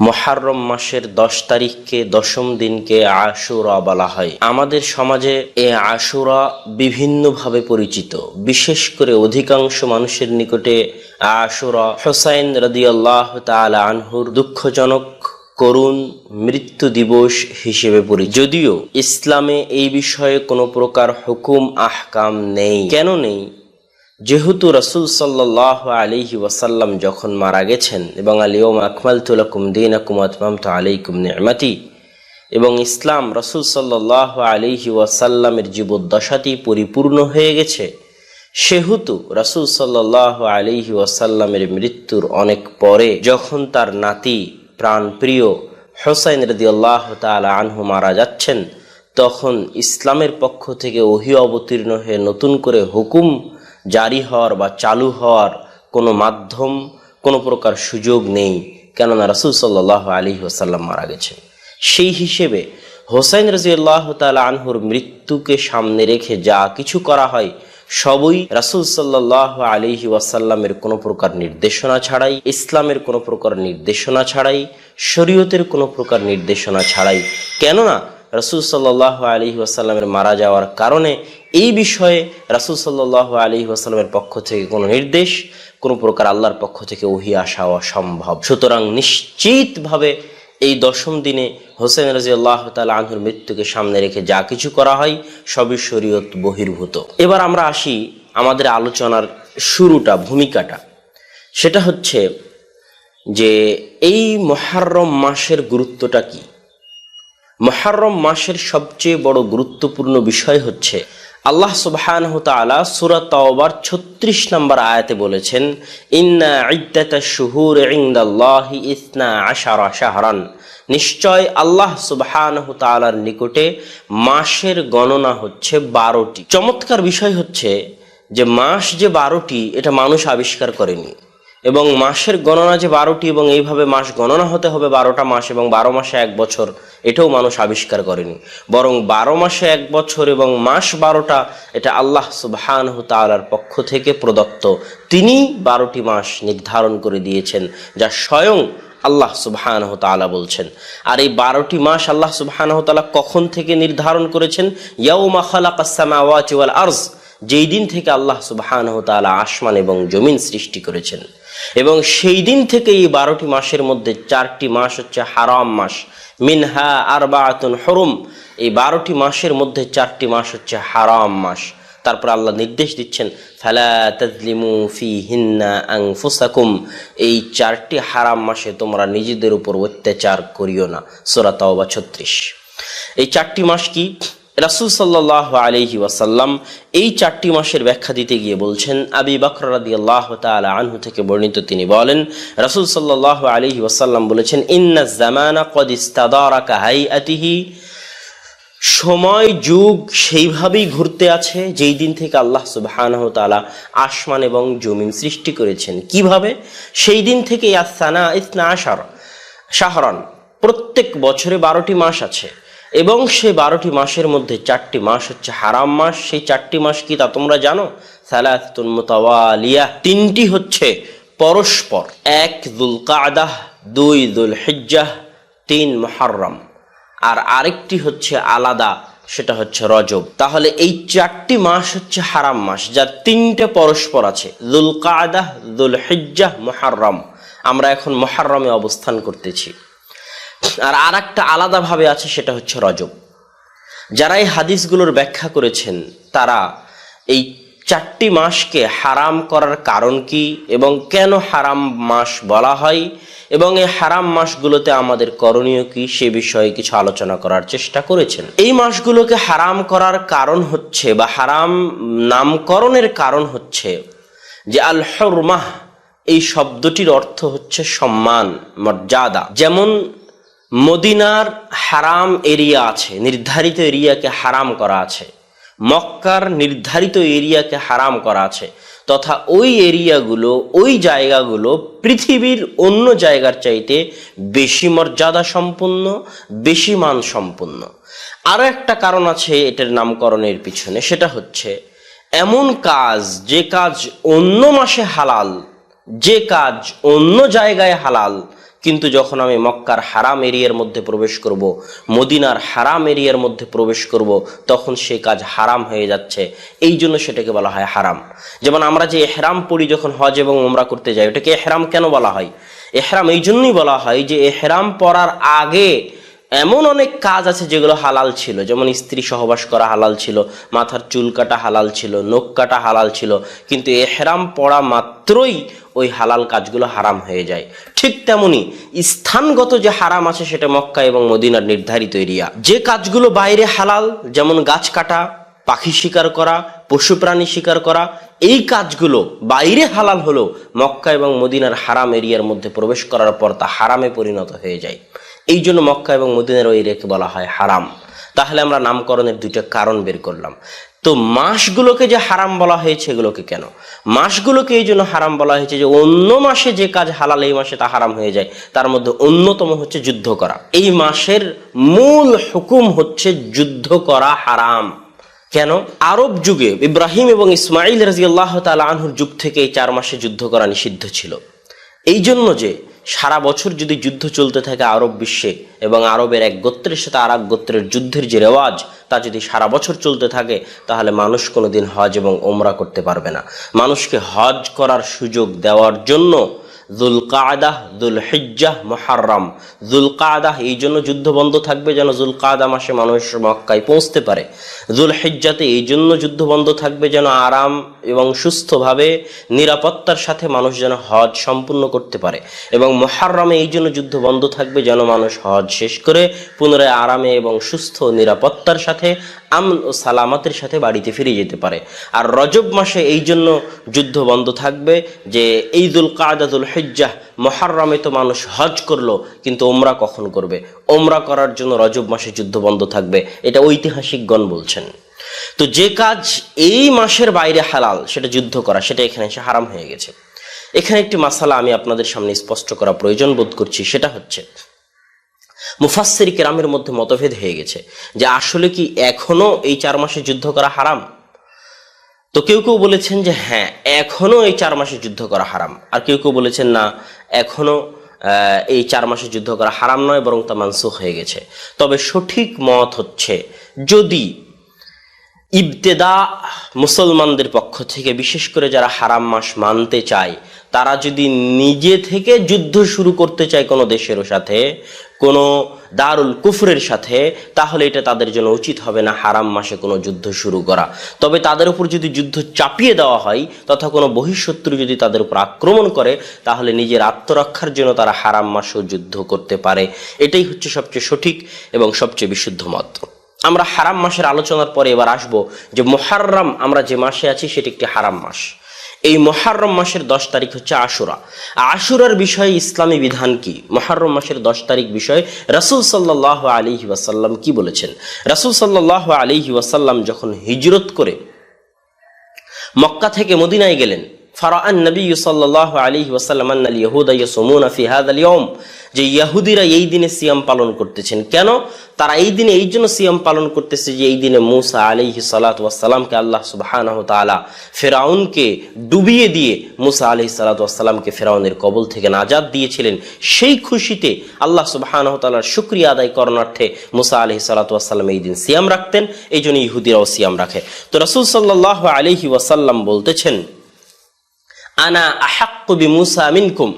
মহারম মাসের দশ তারিখকে দশম দিনকে আশুরা বলা হয়। আমাদের সমাজে এ আশুরা বিভিন্নভাবে পরিচিত। বিশেষ করে অধিকাংশ মানুষের নিকটে আশুরা হোসাইন রদিয়াল্লাহ তাআলা আনহুর দুঃখজনক করুণ মৃত্যু দিবস হিসেবে পরিচিত। যদিও ইসলামে এই বিষয়ে কোনো প্রকার হুকুম, আহকাম নেই। কেন নেই? যেহেতু রসুল সাল্লাহ আলিহি ওয়াসাল্লাম যখন মারা গেছেন, এবং আলিয়ম আকমাল তুলাকুম দিন আকুম আতমাম তো আলাইকুম নেমাতি, এবং ইসলাম রসুল সাল্লাহ আলিহি ওয়াসাল্লামের জীবদ্দশাটি পরিপূর্ণ হয়ে গেছে, সেহেতু রসুল সাল্লাহ আলিহি ওয়াসাল্লামের মৃত্যুর অনেক পরে যখন তার নাতি প্রাণপ্রিয় হোসাইন রদি আল্লাহ তালা আনহু মারা যাচ্ছেন, তখন ইসলামের পক্ষ থেকে ওহি অবতীর্ণ হয়ে নতুন করে হুকুম জারি হওয়ার বা চালু হওয়ার কোনো মাধ্যম, কোনো প্রকার সুযোগ নেই। কেননা রসুল সাল্লাহ আলী ওসাল্লাম মারা গেছে। সেই হিসেবে হোসাইন রাজিউল্লাহ তালা আনহুর মৃত্যুকে সামনে রেখে যা কিছু করা হয়, সবই রাসুল সাল্লাহ আলিহি ওয়াসাল্লামের কোনো প্রকার নির্দেশনা ছাড়াই, ইসলামের কোনো প্রকার নির্দেশনা ছাড়াই, শরীয়তের কোনো প্রকার নির্দেশনা ছাড়াই। কেননা রাসুল সাল্লাহ আলী ওয়াসাল্লামের মারা যাওয়ার কারণে এই বিষয়ে রাসুল সাল্লাহ আলী ওয়াসাল্লামের পক্ষ থেকে কোনো নির্দেশ, কোনো প্রকার আল্লাহর পক্ষ থেকে ওহি আসা অসম্ভব। সুতরাং নিশ্চিতভাবে এই দশম দিনে হোসেন রাজি আল্লাহ তালা আনহুর মৃত্যুকে সামনে রেখে যা কিছু করা হয় সবই শরীয়ত বহির্ভূত। এবার আমরা আসি আমাদের আলোচনার শুরুটা, ভূমিকাটা। সেটা হচ্ছে যে এই মহারম মাসের গুরুত্বটা কি? মহারম মাসের সবচেয়ে বড় গুরুত্বপূর্ণ বিষয় হচ্ছে, আল্লাহ সুবহান তালা তাওবার ছত্রিশ নম্বর আয়াতে বলেছেন, ইন্না ইদ্দাতা শুহুর ইন্দাল্লাহি ইসনা আশারা শাহরান। নিশ্চয় আল্লাহ সুবহান নিকটে মাসের গণনা হচ্ছে বারোটি। চমৎকার বিষয় হচ্ছে যে মাস যে বারোটি, এটা মানুষ আবিষ্কার করেনি। এবং মাসের গণনা যে বারোটি এবং এইভাবে মাস গণনা হতে হবে বারোটা মাস এবং বারো মাসে এক বছর, এটাও মানুষ আবিষ্কার করেনি। বরং বারো মাসে এক বছর এবং মাস বারোটা, এটা আল্লাহ সুবহান তালার পক্ষ থেকে প্রদত্ত। তিনি বারোটি মাস নির্ধারণ করে দিয়েছেন, যা স্বয়ং আল্লাহ সুবহান তালা বলছেন। আর এই বারোটি মাস আল্লাহ সুবহান তালা কখন থেকে নির্ধারণ করেছেন? ইয়াউমা খালাকাসামাওয়াতি ওয়াল আরজ, যেই দিন থেকে আল্লাহ সুবহান তালা আসমান এবং জমিন সৃষ্টি করেছেন। এবং সেই দিন থেকে এই বারোটি মাসের মধ্যে চারটি মাস হচ্ছে হারাম মাস। মিনহা আরবাআতুন হরুম। এই বারোটি মাসের মধ্যে চারটি মাস হচ্ছে হারাম মাস। তারপর আল্লাহ নির্দেশ দিচ্ছেন, ফালা তাজলিমু ফি হিন্না আংফুসাকুম এই চারটি হারাম মাসে তোমরা নিজেদের উপর অত্যাচার করিও না। সোরা তাওবা ছত্রিশ। এই চারটি মাস কি? রাসুল সাল্লাহ আলহি ওয়াসাল্লাম এই চারটি মাসের ব্যাখ্যা দিতে গিয়ে বলছেন, আবি বকর রাদি আল্লাহ তালা আনহু থেকে বর্ণিত তিনি বলেন, রাসুল সাল্লাহ আলহি ওয়াসাল্লাম বলেছেন, ইন্না জামানা কদ ইস্তাদারাকা হাইআতিহি সময়, যুগ সেইভাবেই ঘুরতে আছে, যেই দিন থেকে আল্লাহ সুবাহানহ তালা আসমান এবং জমিন সৃষ্টি করেছেন। কীভাবে? সেই দিন থেকে আসানা ইসনা আশার শাহরন প্রত্যেক বছরে বারোটি মাস আছে। এবং সে বারোটি মাসের মধ্যে চারটি মাস হচ্ছে হারাম মাস। সেই চারটি মাস কি তা তোমরা জানো? সালাতুন তিনটি হচ্ছে পরস্পর। এক দুল কাদাহ দুই দুল হিজ্জাহ তিন মহারম আর আরেকটি হচ্ছে আলাদা, সেটা হচ্ছে রজব। তাহলে এই চারটি মাস হচ্ছে হারাম মাস, যার তিনটে পরস্পর আছে। দুল কাদাহ দুল হিজ্জাহ মহারম আমরা এখন মহারমে অবস্থান করতেছি। আর আর একটা আলাদাভাবে আছে, সেটা হচ্ছে রজব। যারা এই হাদিসগুলোর ব্যাখ্যা করেছেন, তারা এই চারটি মাসকে হারাম করার কারণ কি এবং কেন হারাম মাস বলা হয় এবং এই হারাম মাসগুলোতে আমাদের করণীয় কি, সে বিষয়ে কিছু আলোচনা করার চেষ্টা করেছেন। এই মাসগুলোকে হারাম করার কারণ হচ্ছে বা হারাম নামকরণের কারণ হচ্ছে যে আল হরমাহ এই শব্দটির অর্থ হচ্ছে সম্মান, মর্যাদা। যেমন মদিনার হারাম এরিয়া আছে, নির্ধারিত এরিয়াকে হারাম করা আছে। মক্কার নির্ধারিত এরিয়াকে হারাম করা আছে, তথা ওই এরিয়াগুলো, ওই জায়গাগুলো পৃথিবীর অন্য জায়গার চাইতে বেশি মর্যাদা সম্পন্ন বেশি মান সম্পন্ন আরও একটা কারণ আছে এটার নামকরণের পিছনে, সেটা হচ্ছে এমন কাজ, যে কাজ অন্য মাসে হালাল, যে কাজ অন্য জায়গায় হালাল কিন্তু যখন আমি মক্কার হারাম এরিয়ার মধ্যে প্রবেশ করব, মদিনার হারাম এরিয়ার মধ্যে প্রবেশ করব, তখন সেই কাজ হারাম হয়ে যাচ্ছে। এই জন্য সেটাকে বলা হয় হারাম। যেমন আমরা যে এহরাম পড়ি যখন হজ এবং উমরা করতে যাই, ওটাকে এহরাম কেন বলা হয়? এহরাম এই জন্যই বলা হয় যে এহরাম পড়ার আগে এমন অনেক কাজ আছে যেগুলো হালাল ছিল। যেমন স্ত্রী সহবাস করা হালাল ছিল, মাথার চুল কাটা হালাল ছিল, নখ কাটা হালাল ছিল। কিন্তু এহরাম পড়া মাত্রই ওই হালাল কাজগুলো হারাম হয়ে যায়। ঠিক তেমনি স্থানগত যে হারাম আছে সেটা মক্কা এবং মদিনার নির্ধারিত এরিয়া। যে কাজগুলো বাইরে হালাল, যেমন গাছ কাটা, পাখি শিকার করা, পশু প্রাণী শিকার করা, এই কাজগুলো বাইরে হালাল হলো মক্কা এবং মদিনার হারাম এরিয়ার মধ্যে প্রবেশ করার পর তা হারামে পরিণত হয়ে যায়। এই জন্য মক্কা এবং মদিনার ওই রেখে বলা হয় হারাম। তাহলে আমরা নামকরণের দুইটা কারণ বের করলাম। তো মাসগুলোকে যে হারাম বলা হয়েছে এগুলোকে কেন? মাসগুলোকে এই জন্য হারাম বলা হয়েছে যে অন্য মাসে যে কাজ হালাল এই মাসে তা হারাম হয়ে যায়, তার মধ্যে অন্যতম হচ্ছে যুদ্ধ করা। এই মাসের মূল হুকুম হচ্ছে যুদ্ধ করা হারাম। কেন? আরব যুগে ইব্রাহিম এবং ইসমাইল রাজিয়াল্লাহ তালা আনহুর যুগ থেকে এই চার মাসে যুদ্ধ করা নিষিদ্ধ ছিল। এই জন্য যে সারা বছর যদি যুদ্ধ চলতে থাকে আরব বিশ্বে এবং আরবের এক গোত্রের সাথে আর এক গোত্রের যুদ্ধের যে রেওয়াজ, তা যদি সারা বছর চলতে থাকে, তাহলে মানুষ কোনো দিন হজ এবং ওমরা করতে পারবে না। মানুষকে হজ করার সুযোগ দেওয়ার জন্য জুল কাদাহ জুল হিজ্জাহ মহারম জুল কাদাহ এই জন্য যুদ্ধ বন্ধ থাকবে যেন জুল কাদা মাসে মানুষ মক্কায় পৌঁছতে পারে। জুল হিজ্জাতে এই জন্য যুদ্ধ বন্ধ থাকবে যেন আরাম এবং সুস্থভাবে নিরাপত্তার সাথে মানুষ যেন হজ সম্পূর্ণ করতে পারে। এবং মহারমে এই জন্য যুদ্ধ বন্ধ থাকবে যেন মানুষ হজ শেষ করে পুনরায় আরামে এবং সুস্থ নিরাপত্তার সাথে আমন ও সালামতের সাথে বাড়িতে ফিরে যেতে পারে। আর রজব মাসে এই জন্য যুদ্ধ বন্ধ থাকবে যে ঈদুল কাদাতুল হিজ্জাহ মহারমে তো মানুষ হজ করল, কিন্তু ওমরা কখন করবে? ওমরা করার জন্য রজব মাসে যুদ্ধ বন্ধ থাকবে, এটা ঐতিহাসিকগণ বলছেন। তো যে কাজ এই মাসের বাইরে হালাল, সেটা যুদ্ধ করা, সেটা এখানে এসে হারাম হয়ে গেছে। এখানে একটি মাসালা আমি আপনাদের সামনে স্পষ্ট করা প্রয়োজন বোধ করছি, সেটা হচ্ছে মুফাসসির কেরামের মধ্যে মতভেদ হয়ে গেছে যে আসলে কি এখনও এই চার মাসে যুদ্ধ করা হারাম? তো কেউ কেউ বলেছেন যে হ্যাঁ এখনও এই চার মাসে যুদ্ধ করা হারাম। আর কেউ কেউ বলেছেন না, এখনও এই চার মাসে যুদ্ধ করা হারাম নয়, বরং তা মানসুখ হয়ে গেছে। তবে সঠিক মত হচ্ছে, যদি ইবতেদা মুসলমানদের পক্ষ থেকে, বিশেষ করে যারা হারাম মাস মানতে চায়, তারা যদি নিজে থেকে যুদ্ধ শুরু করতে চায় কোনো দেশের সাথে, কোনো দারুল কুফরের সাথে, তাহলে এটা তাদের জন্য উচিত হবে না হারাম মাসে কোনো যুদ্ধ শুরু করা। তবে তাদের উপর যদি যুদ্ধ চাপিয়ে দেওয়া হয়, তথা কোনো বহিঃশত্রু যদি তাদের উপর আক্রমণ করে, তাহলে নিজের আত্মরক্ষার জন্য তারা হারাম মাসেও যুদ্ধ করতে পারে। এটাই হচ্ছে সবচেয়ে সঠিক এবং সবচেয়ে বিশুদ্ধ মত। আমরা হারাম মাসের আলোচনার পরে এবার আসব যে মোহাররম আমরা যে মাসে আছি সেটি একটি হারাম মাস। এই মহারম মাসের দশ তারিখ হচ্ছে আশুরা। আশুরার বিষয়ে ইসলামী বিধান কি? মহারম মাসের দশ তারিখ বিষয়ে রাসুল সাল্লাহ আলিহি ওয়াসাল্লাম কি বলেছেন? রাসুল সাল্লাহ আলিহি ওয়াসাল্লাম যখন হিজরত করে মক্কা থেকে মদিনায় গেলেন ফারাআন নবী সাল্লাহ আলী ওয়াসাল্লাম আল ইহুদা ইয়াসুমুনা ফি হাদাল ইয়ম যে ইহুদিরা এই দিনে সিয়াম পালন করতেছেন। কেন? তারা এই দিনে এই জন্য সিয়াম পালন করতেছে যে এই দিনে মুসা আলিহি সালাত ওয়াসাল্লামকে আল্লাহ সুবহানাহু তাআলা ফেরাউনকে ডুবিয়ে দিয়ে মুসা আলিহি সালাত ওয়াসাল্লামকে ফেরাউনের কবল থেকে নাজাদ দিয়েছিলেন। সেই খুশিতে আল্লাহ সুবহানাহু তাআলার শুকরিয়া আদায় করণার্থে মুসা আলিহি সালাত ওয়াসাল্লাম এই দিন সিয়াম রাখতেন। এই জন্য ইহুদিরাও সিয়াম রাখে। তো রাসূল সাল্লাল্লাহু আলাইহি ওয়াসাল্লাম বলতেছেন আনা আহাক্কু বি মুসা মিনকুম।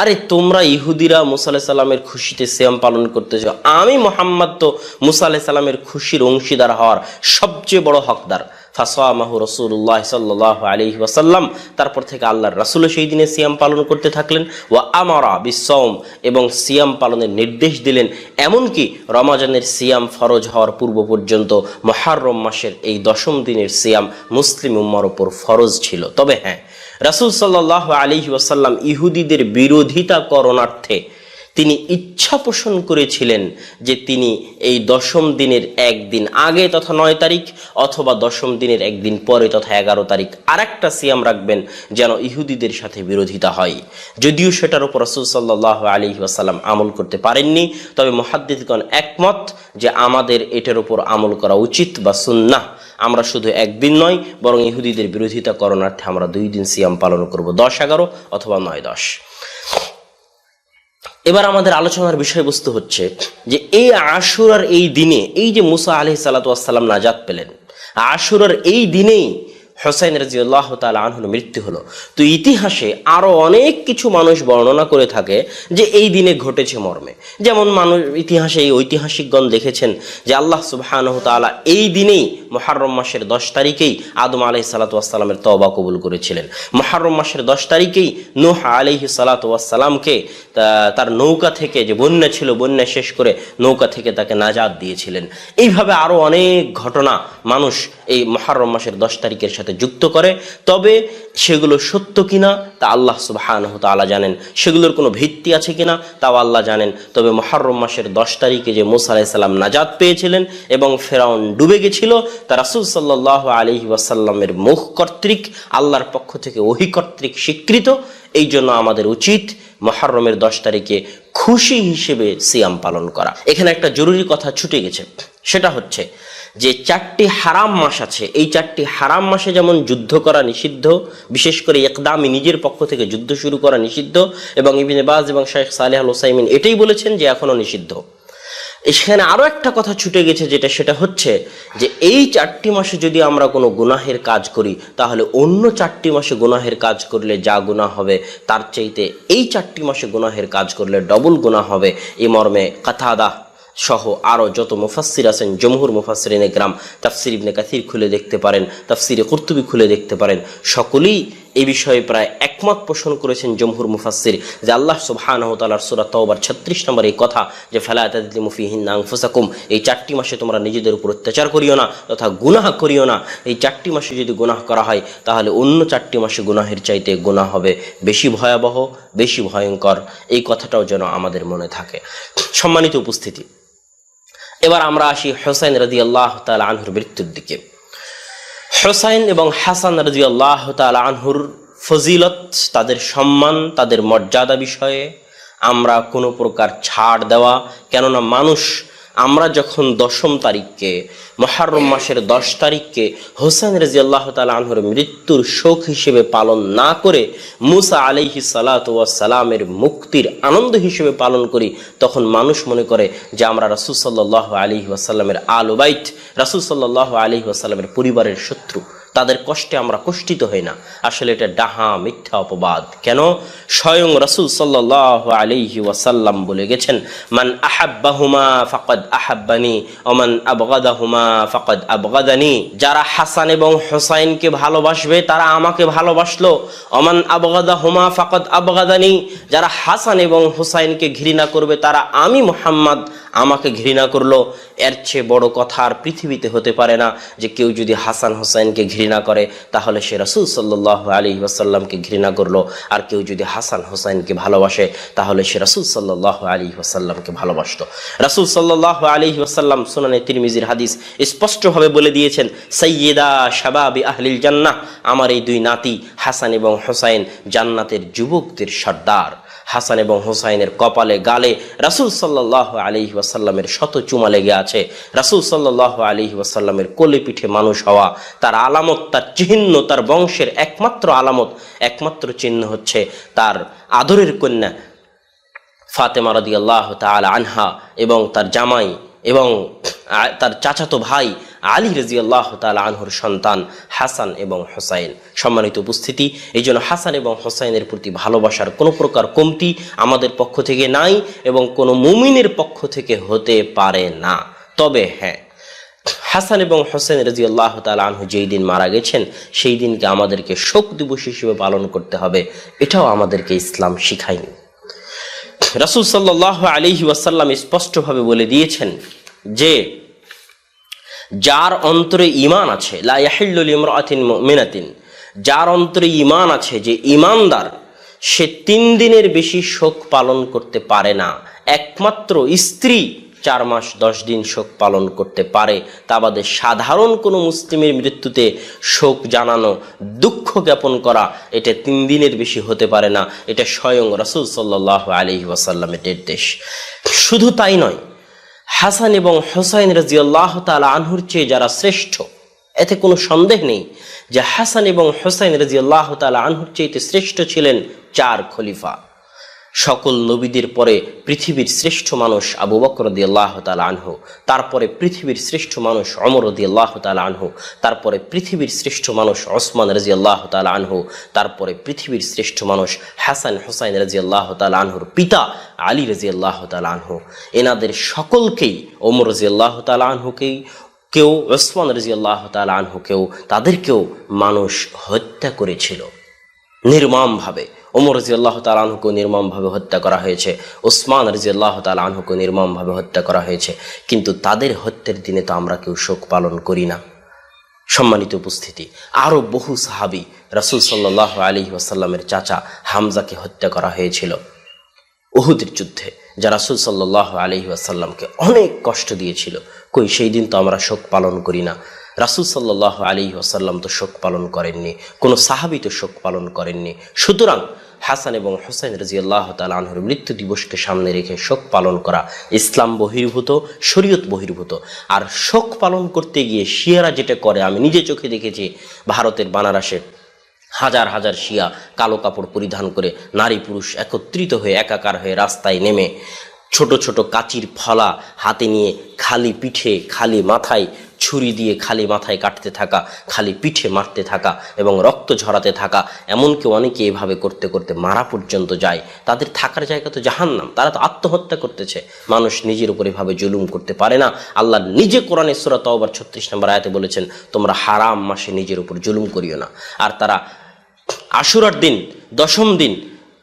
আরে তোমরা ইহুদিরা মুসা আলাহ খুশিতে সিয়াম পালন করতেছো। আমি মোহাম্মদ তো মুসা আলাহ খুশির অংশীদার হওয়ার সবচেয়ে বড় হকদার। ফাসামাহু রসুল্লাহ সাল্লাহ আলহি ওয়াসাল্লাম। তারপর থেকে আল্লাহর রাসুলও সেই দিনে সিয়াম পালন করতে থাকলেন। ও আমারা বিসম এবং সিয়াম পালনের নির্দেশ দিলেন। এমনকি রমাজানের সিয়াম ফরজ হওয়ার পূর্ব পর্যন্ত মহারম মাসের এই দশম দিনের সিয়াম মুসলিম উম্মার ওপর ফরজ ছিল। তবে হ্যাঁ রাসুল সাল্লাহ আলী ওয়াসাল্লাম ইহুদিদের বিরোধিতা করণার্থে তিনি ইচ্ছা পোষণ করেছিলেন যে তিনি এই দশম দিনের একদিন আগে তথা নয় তারিখ অথবা দশম দিনের একদিন পরে তথা এগারো তারিখ আরেকটা সিয়াম রাখবেন যেন ইহুদিদের সাথে বিরোধিতা হয়। যদিও সেটার উপর রসুল সাল্লাহ আলী ওয়াসাল্লাম আমল করতে পারেননি, তবে মহাদ্দিদগণ একমত যে আমাদের এটার উপর আমল করা উচিত বা সুন্নাহ। আমরা শুধু একদিন নয়, বরং ইহুদিদের বিরোধিতা করণার্থে আমরা দুই দিন সিয়াম পালন করব দশ এগারো অথবা নয় দশ। এবার আমাদের আলোচনার বিষয়বস্তু হচ্ছে যে এই আশুরার এই দিনে, এই যে মুসা আলহি সাল্লাতাম নাজাত পেলেন, আশুরার এই দিনেই হোসাইন রাজিউল্লাহ তাল আনহুর মৃত্যু হলো। তো ইতিহাসে আরও অনেক কিছু মানুষ বর্ণনা করে থাকে যে এই দিনে ঘটেছে মর্মে। যেমন মানুষ ইতিহাসে এই ঐতিহাসিকগণ দেখেছেন যে আল্লাহ সুবাহানহ তালা এই দিনেই মহারম মাসের দশ তারিখেই আদম আলহি সালাতামের তবা কবুল করেছিলেন। মহারম মাসের দশ তারিখেই নুহ আলহি সালাতামকে তার নৌকা থেকে যে বন্যা ছিল, বন্যা শেষ করে নৌকা থেকে তাকে নাজাদ দিয়েছিলেন। এইভাবে আরও অনেক ঘটনা মানুষ এই মহারম মাসের দশ তারিখের সাথে যুক্ত করে, তবে সেগুলো সত্য কিনা তা আল্লাহ সুবাহানহ তালা জানেন। সেগুলোর কোনো ভিত্তি আছে কিনা তাও আল্লাহ জানেন। তবে মহারম মাসের দশ তারিখে যে মুসা আলাইসাল্লাম নাজাদ পেয়েছিলেন এবং ফেরাউন ডুবে গেছিল, তা রাসুল সাল্লাহ আলহি ওয়াসাল্লামের মুখ কর্তৃক, আল্লাহর পক্ষ থেকে ওহি কর্তৃক স্বীকৃত। এই জন্য আমাদের উচিত মহারমের দশ তারিখে খুশি হিসেবে সিয়াম পালন করা। এখানে একটা জরুরি কথা ছুটে গেছে। সেটা হচ্ছে যে চারটি হারাম মাস আছে, এই চারটি হারাম মাসে যেমন যুদ্ধ করা নিষিদ্ধ, বিশেষ করে একদামি নিজের পক্ষ থেকে যুদ্ধ শুরু করা নিষিদ্ধ, এবং ইবিনে বাজ এবং শেখ সালেহ আল হোসাইমিন এটাই বলেছেন যে এখনও নিষিদ্ধ। এখানে আরও একটা কথা ছুটে গেছে যেটা, সেটা হচ্ছে যে এই চারটি মাসে যদি আমরা কোনো গুনাহের কাজ করি, তাহলে অন্য চারটি মাসে গুনাহের কাজ করলে যা গুনাহ হবে, তার চাইতে এই চারটি মাসে গুনাহের কাজ করলে ডবল গুনাহ হবে। এই মর্মে কাথাদা সহ আরও যত মুফাসির আছেন, জমহুর মুফাসরিনে গ্রাম, তাফসির ইবনে কাথির খুলে দেখতে পারেন, তাফসিরে কুর্তুবি খুলে দেখতে পারেন। সকলেই এ বিষয়ে প্রায় একমত পোষণ করেছেন জমহুর মুফাসির যে আল্লাহ তাআলার সূরা তওবার 36 নম্বর এই কথা যে, ফালা তাদলিমু ফিহিন্না আনফুসাকুম এই চারটি মাসে তোমরা নিজেদের উপর অত্যাচার করিও না তথা গুনাহ করিও না। এই চারটি মাসে যদি গুনাহ করা হয়, তাহলে অন্য চারটি মাসে গুনাহের চাইতে গুনাহ হবে বেশি ভয়াবহ, বেশি ভয়ঙ্কর। এই কথাটাও যেন আমাদের মনে থাকে। সম্মানিত উপস্থিতি এবার আমরা আসি হোসাইন রাজি আল্লাহ তাল আনহুর মৃত্যুর দিকে। হোসাইন এবং হাসান রাজি আল্লাহ তাল আনহুর ফজিলত, তাদের সম্মান, তাদের মর্যাদা বিষয়ে আমরা কোনো প্রকার ছাড় দেওয়া, কেননা মানুষ আমরা যখন দশম তারিখকে, মহারম মাসের দশ তারিখকে হোসেন রাজি আল্লাহ আনহুর মৃত্যুর শোক হিসেবে পালন না করে মুসা আলিহি সালাতামের মুক্তির আনন্দ হিসেবে পালন করি, তখন মানুষ মনে করে যে আমরা রাসুল সাল্লাহ আলী ওয়াসাল্লামের আলুবাইট রাসুল আলী ওয়াসাল্লামের পরিবারের শত্রু। তাদের কষ্টে আমরা কষ্টিত হই না। আসলে এটা ডাহা, মিথ্যা অপবাদ। কেন? স্বয়ং রসুল সাল্লাহ আলিহি ওয়াসাল্লাম বলে গেছেন, মান আহাব্বাহুমা ফাকাদ আহাব্বানি ওমান আবগাদাহুমা ফাকাদ আবগাদানি। যারা হাসান এবং হোসাইনকে ভালোবাসবে, তারা আমাকে ভালোবাসলো। ওমান আবগাদাহুমা ফাকাদ আবগাদানি, যারা হাসান এবং হোসাইনকে ঘৃণা করবে, তারা আমি মোহাম্মদ আমাকে ঘৃণা করল। এর চেয়ে বড় কথা আর পৃথিবীতে হতে পারে না যে কেউ যদি হাসান হোসাইনকে ঘৃণা করে, তাহলে সে রাসুল সাল্লাহ আলী ওয়াসাল্লামকে ঘৃণা করল। আর কেউ যদি হাসান হোসাইনকে ভালোবাসে, তাহলে সে রাসুল সাল্লাহ আলী ওয়াসাল্লামকে ভালোবাসত। রাসুল সাল্লাহ আলী ওয়াসাল্লাম সুনানে তিরমিজির হাদিস স্পষ্টভাবে বলে দিয়েছেন সৈয়দা শাবাবি আহলিল জান্নাহ আমার এই দুই নাতি হাসান এবং হোসাইন জান্নাতের যুবকদের সর্দার। হাসান এবং হোসাইনের কপালে, গালে রাসুল সাল্লাহ আলী ওয়াসাল্লামের শত চুমা লেগে আছে। রাসুল সাল্লাহ আলী ওয়াসাল্লামের কোলে পিঠে মানুষ হওয়া, তার আলামত, তার চিহ্ন, তার বংশের একমাত্র আলামত, একমাত্র চিহ্ন হচ্ছে তার আদরের কন্যা ফাতেমা রদি আল্লাহ তাল আনহা এবং তার জামাই এবং তার চাচাতো ভাই আলী রাজি আল্লাহ তাল আনহুর সন্তান হাসান এবং হোসাইন। সম্মানিত উপস্থিতি, এই জন্য হাসান এবং হোসাইনের প্রতি ভালোবাসার কোনো প্রকার কমতি আমাদের পক্ষ থেকে নাই এবং কোনো মুমিনের পক্ষ থেকে হতে পারে না। তবে হ্যাঁ হাসান এবং হোসেন রাজি আল্লাহ তাল আনহু যেই দিন মারা গেছেন, সেই দিনকে আমাদেরকে শোক দিবস হিসেবে পালন করতে হবে। এটাও আমাদেরকে ইসলাম শিখায়নি। রাসুল সাল্লাহ আলিহি ওয়াসাল্লাম স্পষ্টভাবে বলে দিয়েছেন যে যার অন্তরে ইমান আছে মিনাতিন যার অন্তরে ইমান আছে যে ইমানদার সে তিন দিনের বেশি শোক পালন করতে পারে না। একমাত্র স্ত্রী চার মাস দশ দিন শোক পালন করতে পারে। তা বাদে সাধারণ কোনো মুসলিমের মৃত্যুতে শোক জানানো, দুঃখ জ্ঞাপন করা, এটা তিন দিনের বেশি হতে পারে না। এটা স্বয়ং রসুল সাল্লাহ আলি ওয়াসাল্লামের নির্দেশ। শুধু তাই নয় হাসান এবং হোসাইন রাজিউল্লাহ তালা আনহুর চেয়ে যারা শ্রেষ্ঠ, এতে কোনো সন্দেহ নেই যে হাসান এবং হোসাইন রাজিউল্লাহ তালা আনহুর চেয়ে শ্রেষ্ঠ ছিলেন চার খলিফা। সকল নবীদের পরে পৃথিবীর শ্রেষ্ঠ মানুষ আবু বকর দি আল্লাহ তালা আনহু, তারপরে পৃথিবীর শ্রেষ্ঠ মানুষ অমর দি আল্লাহ তালা আনহু, তারপরে পৃথিবীর শ্রেষ্ঠ মানুষ ওসমান রাজি আল্লাহ তালা আনহু, তারপরে পৃথিবীর শ্রেষ্ঠ মানুষ হাসান হুসাইন রাজি আল্লাহ তালা আনহুর পিতা আলী রাজি আল্লাহ তালা আনহু। এনাদের সকলকেই, ওমর রাজি আল্লাহ তালা আনহুকেই, কেউ ওসমান রাজি আল্লাহ তালা আনহুকেও, তাদেরকেও মানুষ হত্যা করেছিল। নির্মমভাবে ওমর রাজি আল্লাহ তাল আনহুকে নির্মমভাবে হত্যা করা হয়েছে। ওসমান রাজি আল্লাহ তাল আনহুকে নির্মমভাবে হত্যা করা হয়েছে। কিন্তু তাদের হত্যার দিনে তো আমরা কেউ শোক পালন করি না। সম্মানিত উপস্থিতি আরও বহু সাহাবি রাসুল সাল্লাহ আলী ওয়াসাল্লামের চাচা হামজাকে হত্যা করা হয়েছিল। উহুদের যুদ্ধে যা রাসুল সাল্লাহ আলহি আসাল্লামকে অনেক কষ্ট দিয়েছিল, কই সেই দিন তো আমরা শোক পালন করি না। রাসুল সাল্লাহ আলী আসাল্লাম তো শোক পালন করেননি, কোনো সাহাবি তো শোক পালন করেননি। সুতরাং হাসান এবং হোসেন রাজিয়াল্লাহ তালাহর মৃত্যু দিবসকে সামনে রেখে শোক পালন করা ইসলাম বহির্ভূত, শরীয়ত বহির্ভূত। আর শোক পালন করতে গিয়ে শিয়ারা যেটা করে, আমি নিজে চোখে দেখেছি, ভারতের বানারসে হাজার হাজার শিয়া কালো কাপড় পরিধান করে নারী পুরুষ একত্রিত হয়ে, একাকার হয়ে রাস্তায় নেমে ছোট ছোট কাচির ফলা হাতে নিয়ে খালি পিঠে, খালি মাথায় ছুরি দিয়ে খালি মাথায় কাটতে থাকা, খালি পিঠে মারতে থাকা এবং রক্ত ঝরাতে থাকা, এমনকি অনেকে এভাবে করতে করতে মারা পর্যন্ত যায়। তাদের থাকার জায়গা তো জাহান্নাম, তারা তো আত্মহত্যা করতেছে। মানুষ নিজের উপর এভাবে জুলুম করতে পারে না। আল্লাহ নিজে কোরআনে সুরা তওবার ছত্রিশ নম্বর আয়াতে বলেছেন, তোমরা হারাম মাসে নিজের উপর জুলুম করিও না। আর তারা আশুরার দিন, দশম দিন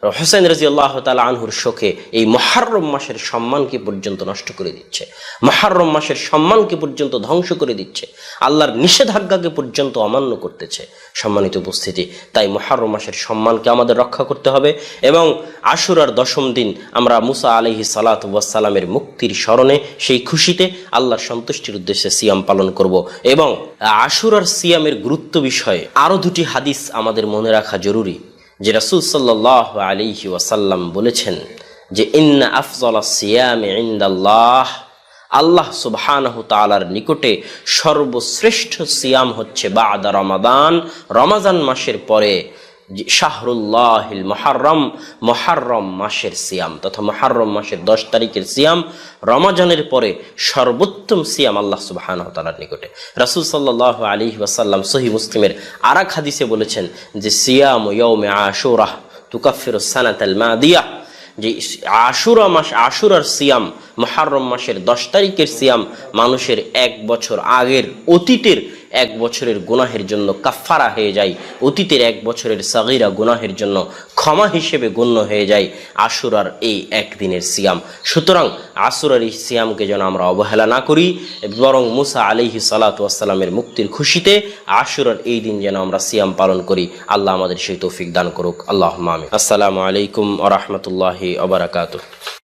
হোসেন রাজি আল্লাহ তালা আনহুর শোকে এই মহারম মাসের সম্মানকে পর্যন্ত নষ্ট করে দিচ্ছে? মহারম মাসের সম্মানকে পর্যন্ত ধ্বংস করে দিচ্ছে? আল্লাহর নিষেধাজ্ঞাকে পর্যন্ত অমান্য করতেছে সম্মানিত উপস্থিতি। তাই মহারম মাসের সম্মানকে আমাদের রক্ষা করতে হবে এবং আশুরার দশম দিন আমরা মুসা আলহি সালাতামের মুক্তির স্মরণে সেই খুশিতে আল্লাহর সন্তুষ্টির উদ্দেশ্যে সিয়াম পালন করব এবং আশুরার সিয়ামের গুরুত্ব বিষয়ে আরও দুটি হাদিস আমাদের মনে রাখা জরুরি। যে রাসুল সাল্লাহ আলিহি ওয়াসাল্লাম বলেছেন যে, ইন্না আফজল সিয়াম ইন্দাল্লাহ আল্লাহ সুবহানাহু তালার নিকটে সর্বশ্রেষ্ঠ সিয়াম হচ্ছে বা আদা রমাদান, রমাজান মাসের পরে শাহরুল্লাহিল মহারম মহারম মাসের সিয়াম তথা মহারম মাসের দশ তারিখের সিয়াম, রমাজানের পরে সর্বোত্তম সিয়াম আল্লাহ সুবাহান তালার নিকটে। রাসুল সাল্লাহ আলী ওয়াসাল্লাম সহি মুসলিমের আরাক হাদিসে বলেছেন যে, সিয়াম ইয়ৌমে আশুরাহ তুকাফির সানাত মাদিয়া। যে আশুরা মাস, আশুরার সিয়াম মহারম মাসের দশ তারিখের সিয়াম মানুষের এক বছর আগের অতীতের এক বছরের গুনাহের জন্য কাফারা হয়ে যায়। অতীতের এক বছরের সাগিরা গুনাহের জন্য ক্ষমা হিসেবে গণ্য হয়ে যায় আশুরার এই একদিনের সিয়াম। সুতরাং আসুরার এই সিয়ামকে যেন আমরা অবহেলা না করি, বরং মুসা আলিহি সালাতামের মুক্তির খুশিতে আশুরার এই দিন যেন আমরা সিয়াম পালন করি। আল্লাহ আমাদের সেই তৌফিক দান করুক। আল্লাহ মামি আসসালামু আলাইকুম আ রহমতুল্লাহি আবরাকাত